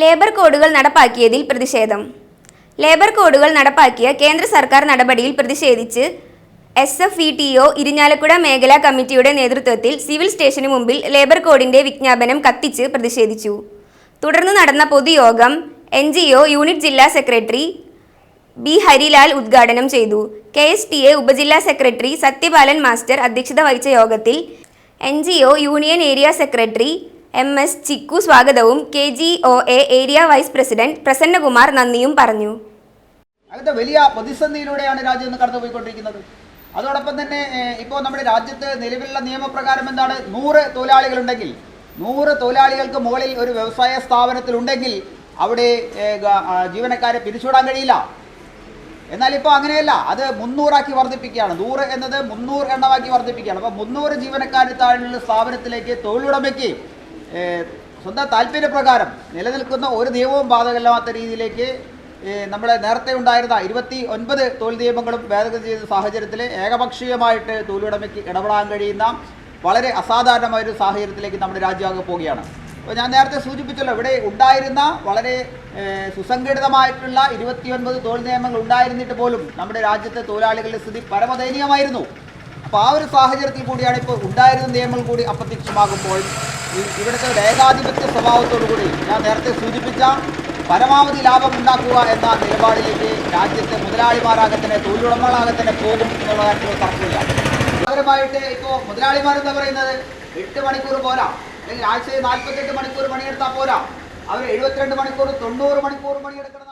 Labour കോഡുകൾ നടപ്പാക്കിയതിൽ പ്രതിഷേധം. Labour കോഡുകൾ നടപ്പാക്കിയ കേന്ദ്ര സർക്കാർ നടപടിയിൽ പ്രതിഷേധിച്ച് S F E T O Irinjalakuda മേഖലാ കമ്മിറ്റിയുടെ നേതൃത്വത്തിൽ സിവിൽ സ്റ്റേഷന് മുമ്പിൽ ലേബർ കോഡിന്റെ വിജ്ഞാപനം കത്തിച്ച് പ്രതിഷേധിച്ചു. തുടർന്ന് നടന്ന പൊതുയോഗം എൻ ജി ഒ യൂണിറ്റ് ജില്ലാ സെക്രട്ടറി ബി ഹരിലാൽ ഉദ്ഘാടനം ചെയ്തു. കെ എസ് ടി എ ഉപജില്ലാ സെക്രട്ടറി സത്യപാലൻ മാസ്റ്റർ അധ്യക്ഷത വഹിച്ച യോഗത്തിൽ N G O union area secretary M S Chikku സ്വാഗതവും K G O A area vice president Prasannakumar നന്ദിയും പറഞ്ഞു. അങ്ങനത്തെ വലിയ പ്രതിസന്ധിയിലൂടെയാണ് രാജ്യം ഇന്ന് കടന്നുപോയിക്കൊണ്ടിരിക്കുന്നത്. അതോടൊപ്പം തന്നെ ഇപ്പോൾ നമ്മുടെ രാജ്യത്ത് നിലവിലുള്ള നിയമപ്രകാരം എന്താണ്? നൂറ് തൊഴിലാളികളുണ്ടെങ്കിൽ നൂറ് തൊഴിലാളികൾക്ക് മുകളിൽ ഒരു വ്യവസായ സ്ഥാപനത്തിലുണ്ടെങ്കിൽ അവിടെ ജീവനക്കാരെ പിരിച്ചുവിടാൻ കഴിയില്ല. എന്നാൽ ഇപ്പോൾ അങ്ങനെയല്ല അത് മുന്നൂറാക്കി വർദ്ധിപ്പിക്കുകയാണ്. നൂറ് എന്നത് മുന്നൂറ് എണ്ണമാക്കി വർദ്ധിപ്പിക്കുകയാണ്. അപ്പോൾ മുന്നൂറ് ജീവനക്കാരെ താഴെയുള്ള സ്ഥാപനത്തിലേക്ക് തൊഴിലുടമയ്ക്ക് സ്വന്തം താല്പര്യപ്രകാരം നിലനിൽക്കുന്ന ഒരു നിയമവും ബാധകമല്ലാത്ത രീതിയിലേക്ക് നമ്മുടെ നേരത്തെ ഉണ്ടായിരുന്ന ഇരുപത്തി ഒൻപത് തൊഴിൽ നിയമങ്ങളും ഭേദഗതി ചെയ്ത സാഹചര്യത്തിൽ ഏകപക്ഷീയമായിട്ട് തൊഴിലുടമയ്ക്ക് ഇടപെടാൻ കഴിയുന്ന വളരെ അസാധാരണമായ ഒരു സാഹചര്യത്തിലേക്ക് നമ്മുടെ രാജ്യമാകെ പോവുകയാണ് അപ്പോൾ ഞാൻ നേരത്തെ സൂചിപ്പിച്ചല്ലോ ഇവിടെ ഉണ്ടായിരുന്ന വളരെ സുസംഘടിതമായിട്ടുള്ള സുസംഘടിതമായിട്ടുള്ള ഇരുപത്തിയൊൻപത് തൊഴിൽ നിയമങ്ങൾ ഉണ്ടായിരുന്നിട്ട് പോലും നമ്മുടെ രാജ്യത്തെ തൊഴിലാളികളുടെ സ്ഥിതി പരമദയനീയമായിരുന്നു. അപ്പോൾ ആ ഒരു സാഹചര്യത്തിൽ കൂടിയാണ് ഇപ്പോൾ ഉണ്ടായിരുന്ന നിയമങ്ങൾ കൂടി അപ്രത്യക്ഷമാകുമ്പോൾ ഇവിടുത്തെ ഏകാധിപത്യ സ്വഭാവത്തോടുകൂടി ഞാൻ നേരത്തെ സൂചിപ്പിച്ച പരമാവധി ലാഭം ഉണ്ടാക്കുക എന്ന നിലപാടിലേക്ക് രാജ്യത്തെ മുതലാളിമാരാകെ തന്നെ തൊഴിലുടമകളാകെ തന്നെ പോകും എന്നുള്ള കാര്യത്തിൽ തർക്കമില്ല. പകരമായിട്ട് ഇപ്പോൾ മുതലാളിമാരെന്താ പറയുന്നത്? എട്ട് മണിക്കൂർ പോരാ. അല്ലെങ്കിൽ ആഴ്ചയിൽ നാൽപ്പത്തെട്ട് മണിക്കൂർ പണിയെടുത്താൽ പോരാ. അവർ എഴുപത്തിരണ്ട് മണിക്കൂർ തൊണ്ണൂറ് മണിക്കൂർ പണിയെടുക്കണം.